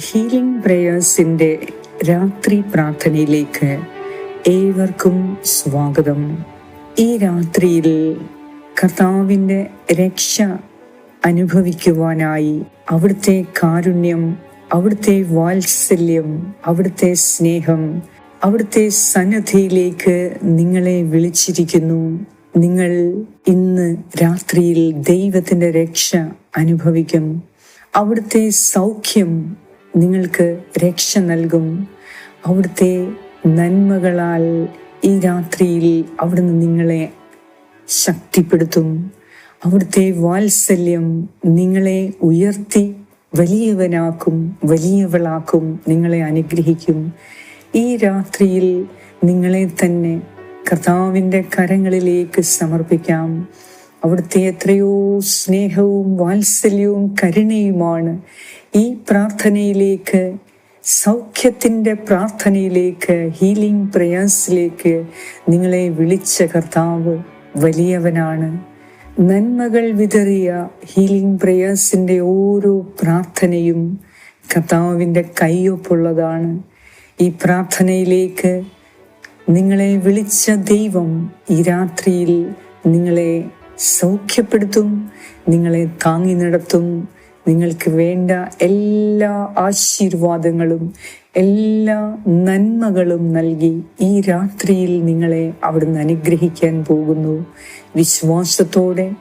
Healing പ്രേയേഴ്സിന്റെ രാത്രി പ്രാർത്ഥനയിലേക്ക് ഏവർക്കും സ്വാഗതം. ഈ രാത്രിയിൽ കർത്താവിന്റെ രക്ഷ അനുഭവിക്കുവാനായി അവിടുത്തെ കാരുണ്യം അവിടുത്തെ വാത്സല്യം അവിടുത്തെ സ്നേഹം അവിടുത്തെ സന്നദ്ധിയിലേക്ക് നിങ്ങളെ വിളിച്ചിരിക്കുന്നു. നിങ്ങൾ ഇന്ന് രാത്രിയിൽ ദൈവത്തിന്റെ രക്ഷ അനുഭവിക്കും. അവിടുത്തെ സൗഖ്യം നിങ്ങൾക്ക് രക്ഷ നൽകും. അവിടുത്തെ നന്മകളാൽ ഈ രാത്രിയിൽ അവിടുന്ന് നിങ്ങളെ ശക്തിപ്പെടുത്തും. അവിടുത്തെ വാത്സല്യം നിങ്ങളെ ഉയർത്തി വലിയവനാക്കും വലിയവളാക്കും നിങ്ങളെ അനുഗ്രഹിക്കും. ഈ രാത്രിയിൽ നിങ്ങളെ തന്നെ കർത്താവിന്റെ കരങ്ങളിലേക്ക് സമർപ്പിക്കാം. അവിടുത്തെ എത്രയോ സ്നേഹവും വാത്സല്യവും കരുണയുമാണ്. ഈ പ്രാർത്ഥനയിലേക്ക് സൗഖ്യത്തിന്റെ പ്രാർത്ഥനയിലേക്ക് ഹീലിംഗ് പ്രയാസിലേക്ക് നിങ്ങളെ വിളിച്ച കർത്താവ് വലിയവനാണ്. നന്മകൾ വിതറിയ ഹീലിംഗ് പ്രേയേഴ്സിന്റെ ഓരോ പ്രാർത്ഥനയും കർത്താവിന്റെ കയ്യൊപ്പുള്ളതാണ്. ഈ പ്രാർത്ഥനയിലേക്ക് നിങ്ങളെ വിളിച്ച ദൈവം ഈ രാത്രിയിൽ നിങ്ങളെ സൗഖ്യപ്പെടുത്തും നിങ്ങളെ താങ്ങി നടത്തും നിങ്ങൾക്ക് വേണ്ട എല്ലാ ആശീർവാദങ്ങളും എല്ലാ നന്മകളും നൽകി ഈ രാത്രിയിൽ നിങ്ങളെ അവിടുന്ന് അനുഗ്രഹിക്കാൻ പോകുന്നു. വിശ്വാസത്തോടെ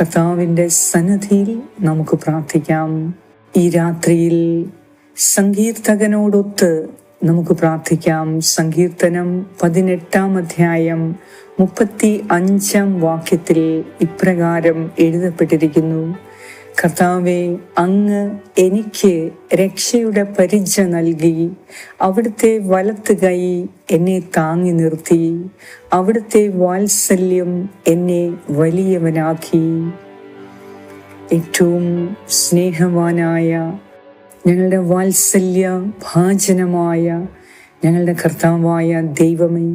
കർത്താവിന്റെ സന്നദ്ധിയിൽ നമുക്ക് പ്രാർത്ഥിക്കാം. ഈ രാത്രിയിൽ സങ്കീർത്തകനോടൊത്ത് നമുക്ക് പ്രാർത്ഥിക്കാം. സങ്കീർത്തനം പതിനെട്ടാം അധ്യായം മുപ്പത്തി അഞ്ചാം വാക്യത്തിൽ ഇപ്രകാരം എഴുതപ്പെട്ടിരിക്കുന്നു. കർത്താവെ അങ്ങ് എനിക്ക് രക്ഷയുടെ പരിച നൽകി. അവിടുത്തെ വലത്ത് കൈ എന്നെ താങ്ങി നിർത്തി. അവിടുത്തെ വാത്സല്യം എന്നെ വലിയവനാക്കി. ഏറ്റവും സ്നേഹവാനായ ഞങ്ങളുടെ വാത്സല്യ ഭാജനമായ ഞങ്ങളുടെ കർത്താവായ ദൈവമേ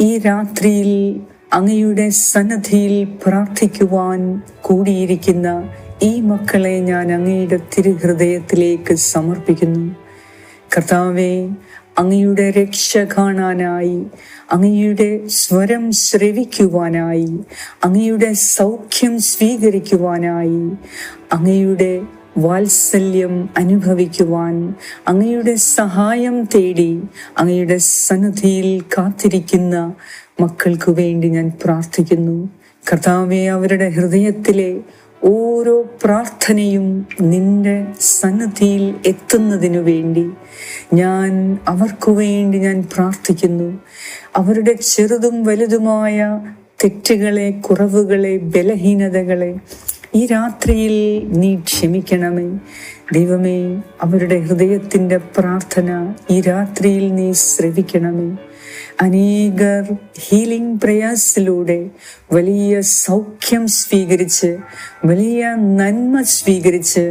ഈ രാത്രിയിൽ അങ്ങയുടെ സന്നദ്ധിയിൽ പ്രാർത്ഥിക്കുവാൻ കൂടിയിരിക്കുന്ന ഈ മക്കളെ ഞാൻ അങ്ങയുടെ തിരുഹൃദയത്തിലേക്ക് സമർപ്പിക്കുന്നു. കർത്താവെ അങ്ങയുടെ രക്ഷ കാണാനായി അങ്ങയുടെ സ്വരം ശ്രവിക്കുവാനായി അങ്ങയുടെ സൗഖ്യം സ്വീകരിക്കുവാനായി അങ്ങയുടെ വാത്സല്യം അനുഭവിക്കുവാൻ അങ്ങയുടെ സഹായം തേടി അങ്ങയുടെ സന്നദ്ധിയിൽ കാത്തിരിക്കുന്ന മക്കൾക്ക് വേണ്ടി ഞാൻ പ്രാർത്ഥിക്കുന്നു. കർത്താവെ അവരുടെ ഹൃദയത്തിലെ ഓരോ പ്രാർത്ഥനയും നിന്റെ സന്നദ്ധിയിൽ എത്തുന്നതിനു വേണ്ടി ഞാൻ അവർക്കു വേണ്ടി ഞാൻ പ്രാർത്ഥിക്കുന്നു. അവരുടെ ചെറുതും വലുതുമായ തെറ്റുകളെ കുറവുകളെ ബലഹീനതകളെ ഈ രാത്രിയിൽ നീ ക്ഷമിക്കണമേ. ദൈവമേ അവരുടെ ഹൃദയത്തിന്റെ പ്രാർത്ഥന ഈ രാത്രിയിൽ നീ ശ്രവിക്കണമേ. അനേകർ ഹീലിംഗ് പ്രയാസിലൂടെ വലിയ സൗഖ്യം സ്വീകരിച്ച് വലിയ നന്മ സ്വീകരിച്ച്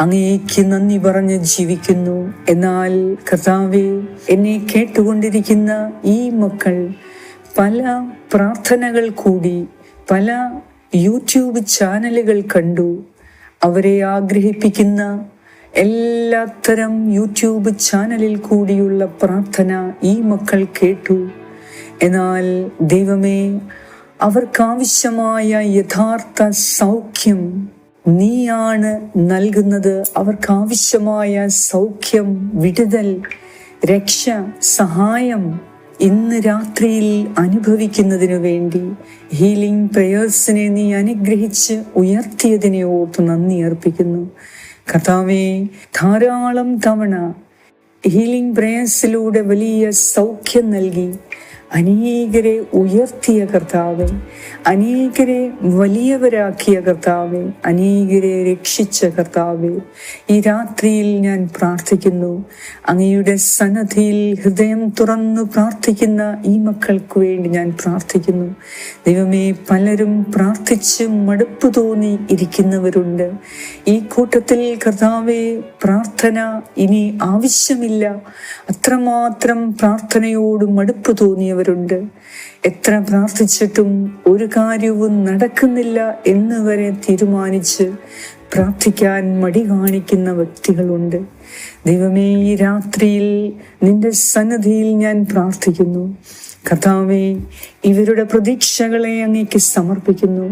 അങ്ങേക്ക് നന്ദി പറഞ്ഞ് ജീവിക്കുന്നു. എന്നാൽ കർത്താവെ എന്നെ കേട്ടുകൊണ്ടിരിക്കുന്ന ഈ മക്കൾ പല പ്രാർത്ഥനകൾ കൂടി പല യൂട്യൂബ് ചാനലുകൾ കണ്ടു. അവരെ ആഗ്രഹിപ്പിക്കുന്ന എല്ലാത്തരം യൂട്യൂബ് ചാനലിൽ കൂടിയുള്ള പ്രാർത്ഥന ഈ മക്കൾ കേട്ടു. എന്നാൽ ദൈവമേ അവർക്കാവശ്യമായ യഥാർത്ഥ സൗഖ്യം നീയാണ് നൽകുന്നത്. അവർക്കാവശ്യമായ സൗഖ്യം വിടുതൽ രക്ഷ സഹായം ഇന്ന് രാത്രിയിൽ അനുഭവിക്കുന്നതിനു വേണ്ടി ഹീലിംഗ് പ്രേയേഴ്സിനെ നീ അനുഗ്രഹിച്ച് ഉയർത്തിയതിനെ ഓർത്ത് നന്ദി അർപ്പിക്കുന്നു. കർത്താവെ ധാരാളം തവണ ഹീലിംഗ് പ്രേയസിലൂടെ വലിയ സൗഖ്യം നൽകി അനേകരെ ഉയർത്തിയ കർത്താവെ അനേകരെ വലിയവരാക്കിയ കർത്താവെ അനേകരെ രക്ഷിച്ച കർത്താവെ ഈ രാത്രിയിൽ ഞാൻ പ്രാർത്ഥിക്കുന്നു. അങ്ങയുടെ സന്നദ്ധിയിൽ ഹൃദയം തുറന്നു പ്രാർത്ഥിക്കുന്ന ഈ മക്കൾക്ക് വേണ്ടി ഞാൻ പ്രാർത്ഥിക്കുന്നു. ദൈവമേ പലരും പ്രാർത്ഥിച്ച് മടുപ്പ് തോന്നി ഇരിക്കുന്നവരുണ്ട്. ഈ കൂട്ടത്തിൽ കർത്താവെ പ്രാർത്ഥന ഇനി ആവശ്യമില്ല. അത്രമാത്രം പ്രാർത്ഥനയോട് മടുപ്പ് തോന്നിയവരുണ്ട് എത്ര പ്രാർത്ഥിച്ചിട്ടും ഒരു കാര്യവും നടക്കുന്നില്ല എന്ന് വരെ തീരുമാനിച്ച് പ്രാർത്ഥിക്കാൻ മടി കാണിക്കുന്ന വ്യക്തികളുണ്ട്. ദൈവമേ ഈ രാത്രിയിൽ നിന്റെ സന്നദ്ധിയിൽ ഞാൻ പ്രാർത്ഥിക്കുന്നു. കഥാവേ ഇവരുടെ പ്രതീക്ഷകളെ അങ്ങേക്ക് സമർപ്പിക്കുന്നു.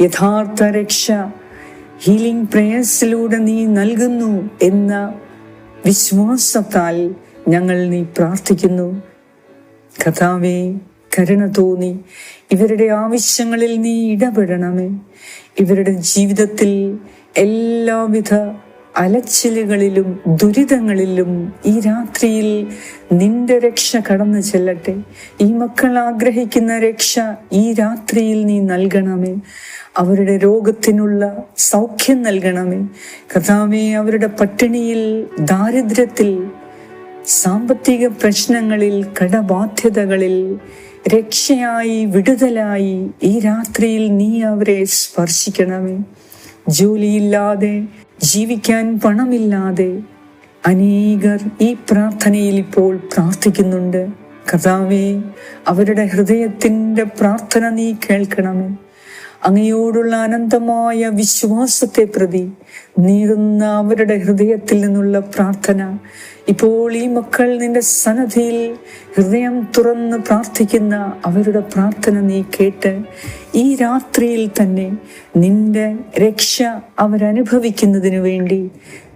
യഥാർത്ഥ രക്ഷ ഹീലിംഗ് പ്രേയേഴ്സിലൂടെ നീ നൽകുന്നു എന്ന വിശ്വാസത്താൽ ഞങ്ങൾ നീ പ്രാർത്ഥിക്കുന്നു. കഥാവേ കരുണ തോന്നി. ഇവരുടെ ആവശ്യങ്ങളിൽ നീ ഇടപെടണമേ. ഇവരുടെ ജീവിതത്തിൽ എല്ലാവിധ അലച്ചിലുകളിലും ദുരിതങ്ങളിലും ഈ രാത്രിയിൽ നിന്റെ രക്ഷ കടന്നു ചെല്ലട്ടെ. ഈ മക്കൾ ആഗ്രഹിക്കുന്ന രക്ഷ ഈ രാത്രിയിൽ നീ നൽകണമേ. അവരുടെ രോഗത്തിനുള്ള സൗഖ്യം നൽകണമേ. കഥാവേ അവരുടെ പട്ടിണിയിൽ ദാരിദ്ര്യത്തിൽ സാമ്പത്തിക പ്രശ്നങ്ങളിൽ കടബാധ്യതകളിൽ രക്ഷയായി വിടുതലായി ഈ രാത്രിയിൽ നീ അവരെ സ്പർശിക്കണമേ. ജോലിയില്ലാതെ ജീവിക്കാൻ പണമില്ലാതെ അനേകർ ഈ പ്രാർത്ഥനയിൽ ഇപ്പോൾ പ്രാർത്ഥിക്കുന്നുണ്ട്. കഥാവേ അവരുടെ ഹൃദയത്തിന്റെ പ്രാർത്ഥന നീ കേൾക്കണമേ. അങ്ങയോടുള്ള അനന്തമായ വിശ്വാസത്തെ പ്രതി നീറുന്ന അവരുടെ ഹൃദയത്തിൽ നിന്നുള്ള പ്രാർത്ഥന ഇപ്പോൾ ഈ മക്കൾ നിന്റെ സന്നദ്ധിയിൽ ഹൃദയം തുറന്ന് പ്രാർത്ഥിക്കുന്ന അവരുടെ പ്രാർത്ഥന നീ കേട്ട് ഈ രാത്രിയിൽ തന്നെ നിന്റെ രക്ഷ അവരനുഭവിക്കുന്നതിനു വേണ്ടി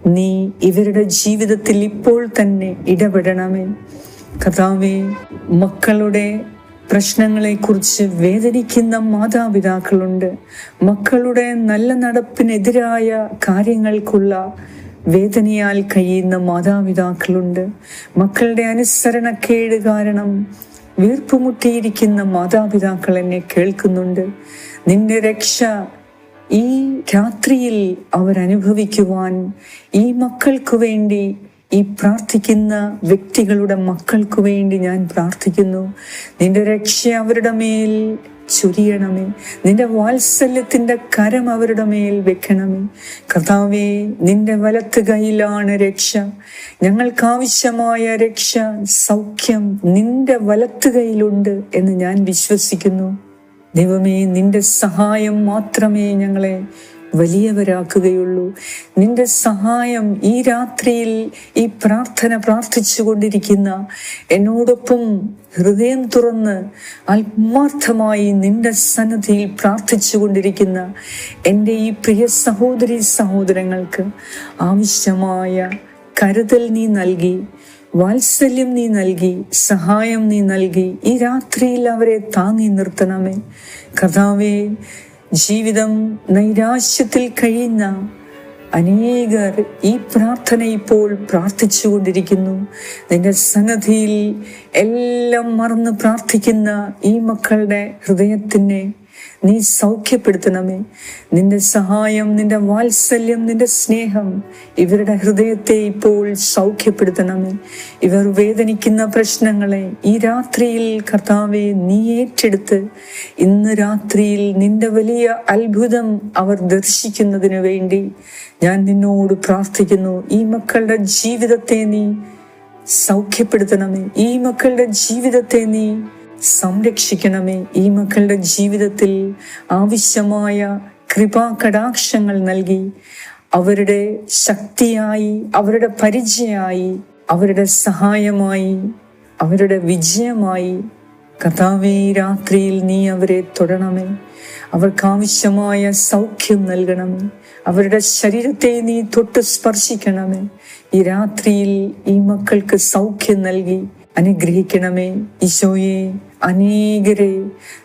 നീ ഇവരുടെ ജീവിതത്തിൽ ഇപ്പോൾ തന്നെ ഇടപെടണമേ. കഥാവേ മക്കളുടെ പ്രശ്നങ്ങളെക്കുറിച്ച് വേദനിക്കുന്ന മാതാപിതാക്കളുണ്ട്. മക്കളുടെ നല്ല നടപ്പിനെതിരായ കാര്യങ്ങൾക്കുള്ള വേദനയാൽ കഴിയുന്ന മാതാപിതാക്കളുണ്ട്. മക്കളുടെ അനുസരണക്കേട് കാരണം വീർപ്പുമുട്ടിയിരിക്കുന്ന മാതാപിതാക്കൾ എന്നെ കേൾക്കുന്നുണ്ട്. നിന്റെ രക്ഷ ഈ രാത്രിയിൽ അവരനുഭവിക്കുവാൻ ഈ മക്കൾക്ക് വേണ്ടി ഈ പ്രാർത്ഥിക്കുന്ന വ്യക്തികളുടെ മക്കൾക്ക് വേണ്ടി ഞാൻ പ്രാർത്ഥിക്കുന്നു. നിന്റെ രക്ഷ അവരുടെ മേൽ ചൊരിയണമേ. നിന്റെ വാത്സല്യത്തിന്റെ കരം അവരുടെ മേൽ വെക്കണമേ. കർത്താവേ നിന്റെ വലത്ത് കയ്യിലാണ് രക്ഷ. ഞങ്ങൾക്കാവശ്യമായ രക്ഷ സൗഖ്യം നിന്റെ വലത്ത് കയ്യിലുണ്ട് എന്ന് ഞാൻ വിശ്വസിക്കുന്നു. ദൈവമേ നിന്റെ സഹായം മാത്രമേ ഞങ്ങളെ വലിയവരാക്കുകയുള്ളൂ. നിന്റെ സഹായം ഈ രാത്രിയിൽ ഈ പ്രാർത്ഥന പ്രാർത്ഥിച്ചു കൊണ്ടിരിക്കുന്ന എന്നോടൊപ്പം ഹൃദയം തുറന്ന് ആത്മാർത്ഥമായി നിന്റെ സന്നദ്ധിയിൽ പ്രാർത്ഥിച്ചു കൊണ്ടിരിക്കുന്ന എന്റെ ഈ പ്രിയ സഹോദരി സഹോദരങ്ങൾക്ക് ആവശ്യമായ കരുതൽ നീ നൽകി വാത്സല്യം നീ നൽകി സഹായം നീ നൽകി ഈ രാത്രിയിൽ അവരെ താങ്ങി നിർത്തണമേ. കഥാവേ ജീവിതം നൈരാശ്യത്തിൽ കഴിയുന്ന അനേകർ ഈ പ്രാർത്ഥന ഇപ്പോൾ പ്രാർത്ഥിച്ചു കൊണ്ടിരിക്കുന്നു നിന്റെ സംഗതിയിൽ എല്ലാം മറന്ന് പ്രാർത്ഥിക്കുന്ന ഈ മക്കളുടെ ഹൃദയത്തിനെ നീ സൗഖ്യപ്പെടുത്തണമേ. നിന്റെ സഹായം നിന്റെ വാത്സല്യം നിന്റെ സ്നേഹം ഇവരുടെ ഹൃദയത്തെ ഇപ്പോൾ സൗഖ്യപ്പെടുത്തണമേ. ഇവർ വേദനിക്കുന്ന പ്രശ്നങ്ങളെ ഈ രാത്രിയിൽ കർത്താവെ നീ ഏറ്റെടുത്ത് ഇന്ന് രാത്രിയിൽ നിന്റെ വലിയ അത്ഭുതം അവർ ദർശിക്കുന്നതിനു വേണ്ടി ഞാൻ നിന്നോട് പ്രാർത്ഥിക്കുന്നു. ഈ മക്കളുടെ ജീവിതത്തെ നീ സൗഖ്യപ്പെടുത്തണമേ. ഈ മക്കളുടെ ജീവിതത്തെ നീ സംരക്ഷിക്കണമേ. ഈ മക്കളുടെ ജീവിതത്തിൽ ആവശ്യമായ കൃപാ കടാക്ഷങ്ങൾ നൽകി അവരുടെ ശക്തിയായി അവരുടെ പരിചയമായി അവരുടെ സഹായമായി അവരുടെ വിജയമായി കഥാവേ രാത്രിയിൽ നീ അവരെ തൊടണമേ. അവർക്കാവശ്യമായ സൗഖ്യം നൽകണമേ. അവരുടെ ശരീരത്തെ നീ തൊട്ട് സ്പർശിക്കണമേ. ഈ രാത്രിയിൽ ഈ മക്കൾക്ക് സൗഖ്യം നൽകി അനുഗ്രഹിക്കണമേ. ഈശോയെ അനേകരെ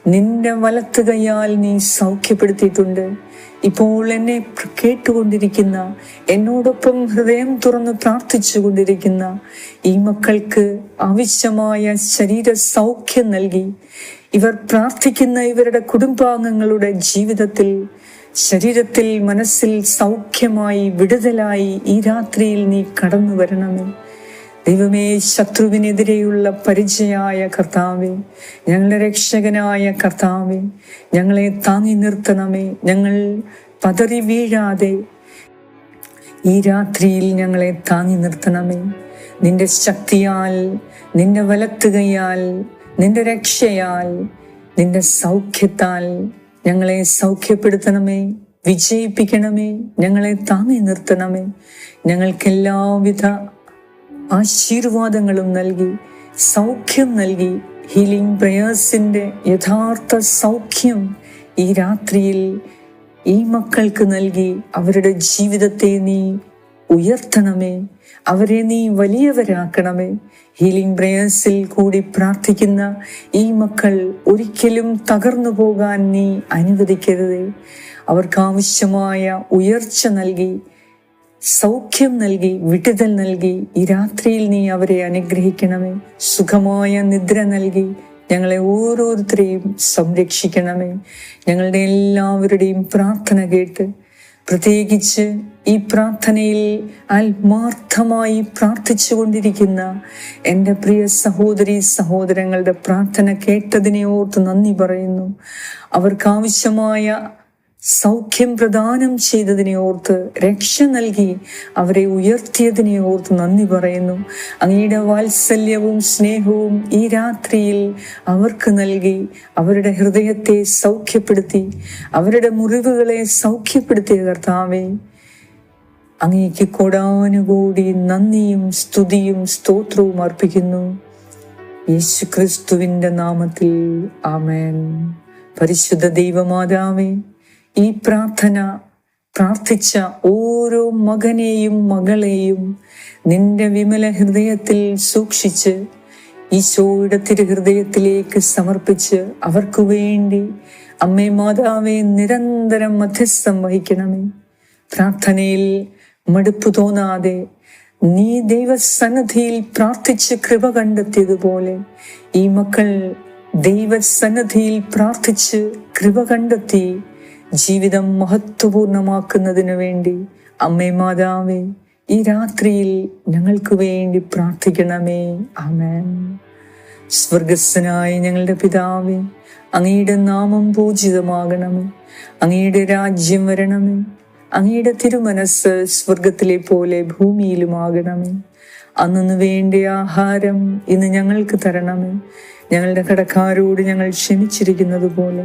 നിന്റെ വലത്ത് കൈയാൽ നീ സൗഖ്യപ്പെടുത്തിയിട്ടുണ്ട്. ഇപ്പോൾ എന്നെ കേട്ടുകൊണ്ടിരിക്കുന്ന എന്നോടൊപ്പം ഹൃദയം തുറന്ന് പ്രാർത്ഥിച്ചു കൊണ്ടിരിക്കുന്ന ഈ മക്കൾക്ക് ആവശ്യമായ ശരീര സൗഖ്യം നൽകി. ഇവർ പ്രാർത്ഥിക്കുന്ന ഇവരുടെ കുടുംബാംഗങ്ങളുടെ ജീവിതത്തിൽ ശരീരത്തിൽ മനസ്സിൽ സൗഖ്യമായി വിടുതലായി ഈ രാത്രിയിൽ നീ കടന്നു വരണമേ ദൈവമേ ശത്രുവിനെതിരെയുള്ള പരിചയായ കർത്താവെ ഞങ്ങളുടെ രക്ഷകനായ കർത്താവെ ഞങ്ങളെ താങ്ങി നിർത്തണമേ ഞങ്ങൾ പതറി വീഴാതെ ഈ രാത്രിയിൽ ഞങ്ങളെ താങ്ങി നിർത്തണമേ. നിന്റെ ശക്തിയാൽ നിന്റെ വലത്തുകയാൽ നിന്റെ രക്ഷയാൽ നിന്റെ സൗഖ്യത്താൽ ഞങ്ങളെ സൗഖ്യപ്പെടുത്തണമേ വിജയിപ്പിക്കണമേ ഞങ്ങളെ താങ്ങി നിർത്തണമേ. ഞങ്ങൾക്കെല്ലാവിധ ആശീർവാദങ്ങളും നൽകി സൗഖ്യം നൽകി. ഹീലിംഗ് പ്രയേഴ്സിന്റെ യഥാർത്ഥ സൗഖ്യം ഈ രാത്രിയിൽ ഈ മക്കൾക്ക് നൽകി. അവരുടെ ജീവിതത്തെ നീ ഉയർത്തണമേ. അവരെ നീ വലിയവരാക്കണമേ. ഹീലിംഗ് പ്രയേഴ്സിൽ കൂടി പ്രാർത്ഥിക്കുന്ന ഈ മക്കൾ ഒരിക്കലും തകർന്നു പോകാൻ നീ അനുവദിക്കരുതേ. അവർക്ക് ആവശ്യമായ ഉയർച്ച നൽകി. സൗഖ്യം നൽകി വിടുതൽ നൽകി ഈ രാത്രിയിൽ നീ അവരെ അനുഗ്രഹിക്കണമേ. സുഖമായ നിദ്ര നൽകി ഞങ്ങളെ ഓരോരുത്തരെയും സംരക്ഷിക്കണമേ. ഞങ്ങളുടെ എല്ലാവരുടെയും പ്രാർത്ഥന കേട്ട് പ്രത്യേകിച്ച് ഈ പ്രാർത്ഥനയിൽ ആത്മാർത്ഥമായി പ്രാർത്ഥിച്ചു കൊണ്ടിരിക്കുന്ന എന്റെ പ്രിയ സഹോദരി സഹോദരങ്ങളുടെ പ്രാർത്ഥന കേട്ടതിനെ ഓർത്ത് നന്ദി പറയുന്നു. അവർക്ക് ആവശ്യമായ സൗഖ്യം പ്രദാനം ചെയ്തതിനെ ഓർത്ത് രക്ഷ നൽകി അവരെ ഉയർത്തിയതിനെ ഓർത്ത് നന്ദി പറയുന്നു. അങ്ങയുടെ വാത്സല്യവും സ്നേഹവും ഈ രാത്രിയിൽ അവർക്ക് നൽകി അവരുടെ ഹൃദയത്തെ സൗഖ്യപ്പെടുത്തി അവരുടെ മുറിവുകളെ സൗഖ്യപ്പെടുത്തിയ കർത്താവെ അങ്ങേക്ക് കൊടാനുകൂടി നന്ദിയും സ്തുതിയും സ്തോത്രവും അർപ്പിക്കുന്നു. യേശു ക്രിസ്തുവിന്റെ നാമത്തിൽ ആമേൻ. പരിശുദ്ധ ദൈവമാതാവേ ഈ പ്രാർത്ഥന പ്രാർത്ഥിച്ച ഓരോ മകനെയും മകളെയും നിന്റെ വിമല ഹൃദയത്തിൽ സൂക്ഷിച്ച് ഈശോയുടെ തിരുഹൃദയത്തിലേക്ക് സമർപ്പിച്ച് അവർക്കു വേണ്ടി അമ്മേ മാതാവെ നിരന്തരം മധ്യസ്ഥം വഹിക്കണമേ. പ്രാർത്ഥനയിൽ മടുപ്പ് തോന്നാതെ നീ ദൈവസന്നദ്ധിയിൽ പ്രാർത്ഥിച്ച് കൃപ കണ്ടെത്തിയതുപോലെ ഈ മക്കൾ ദൈവസന്നദ്ധിയിൽ പ്രാർത്ഥിച്ച് കൃപ കണ്ടെത്തി ജീവിതം മഹത്വപൂർണമാക്കുന്നതിനു വേണ്ടി അമ്മേ മാതാവേ ഈ രാത്രിയിൽ ഞങ്ങൾക്ക് വേണ്ടി പ്രാർത്ഥിക്കണമേ. ആമേൻ. സ്വർഗസ്സനായ ഞങ്ങളുടെ പിതാവേ അങ്ങയുടെ നാമം പൂജിതമാകണമേ. അങ്ങയുടെ രാജ്യം വരണമേ. അങ്ങയുടെ തിരുമനസ് സ്വർഗത്തിലെ പോലെ ഭൂമിയിലുമാകണമേ. അന്നു വേണ്ട ആഹാരം ഇന്ന് ഞങ്ങൾക്ക് തരണമേ. ഞങ്ങളുടെ കടക്കാരോട് ഞങ്ങൾ ക്ഷമിച്ചിരിക്കുന്നത് പോലെ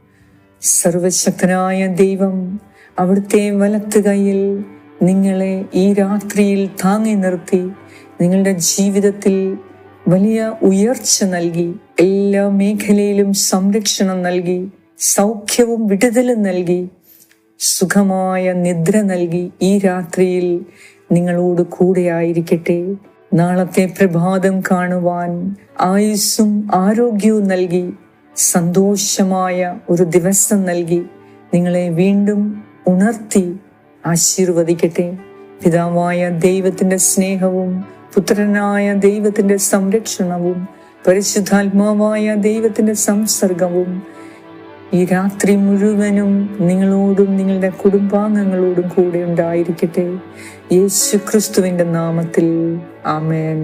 സർവശക്തനായ ദൈവം അവിടുത്തെ വലത്ത് കൈയിൽ നിങ്ങളെ ഈ രാത്രിയിൽ താങ്ങി നിർത്തി നിങ്ങളുടെ ജീവിതത്തിൽ വലിയ ഉയർച്ച നൽകി എല്ലാ മേഖലയിലും സംരക്ഷണം നൽകി സൗഖ്യവും വിടുതലും നൽകി സുഖമായ നിദ്ര നൽകി ഈ രാത്രിയിൽ നിങ്ങളോട് കൂടെ ആയിരിക്കട്ടെ. നാളത്തെ പ്രഭാതം കാണുവാൻ ആയുസ്സും ആരോഗ്യവും നൽകി സന്തോഷമായ ഒരു ദിവസം നൽകി നിങ്ങളെ വീണ്ടും ഉണർത്തി ആശീർവദിക്കട്ടെ. പിതാവായ ദൈവത്തിന്റെ സ്നേഹവും പുത്രനായ ദൈവത്തിന്റെ സംരക്ഷണവും പരിശുദ്ധാത്മാവായ ദൈവത്തിന്റെ സംസർഗവും ഈ രാത്രി മുഴുവനും നിങ്ങളോടും നിങ്ങളുടെ കുടുംബാംഗങ്ങളോടും കൂടെ ഉണ്ടായിരിക്കട്ടെ. യേശു ക്രിസ്തുവിന്റെ നാമത്തിൽ. ആമേൻ.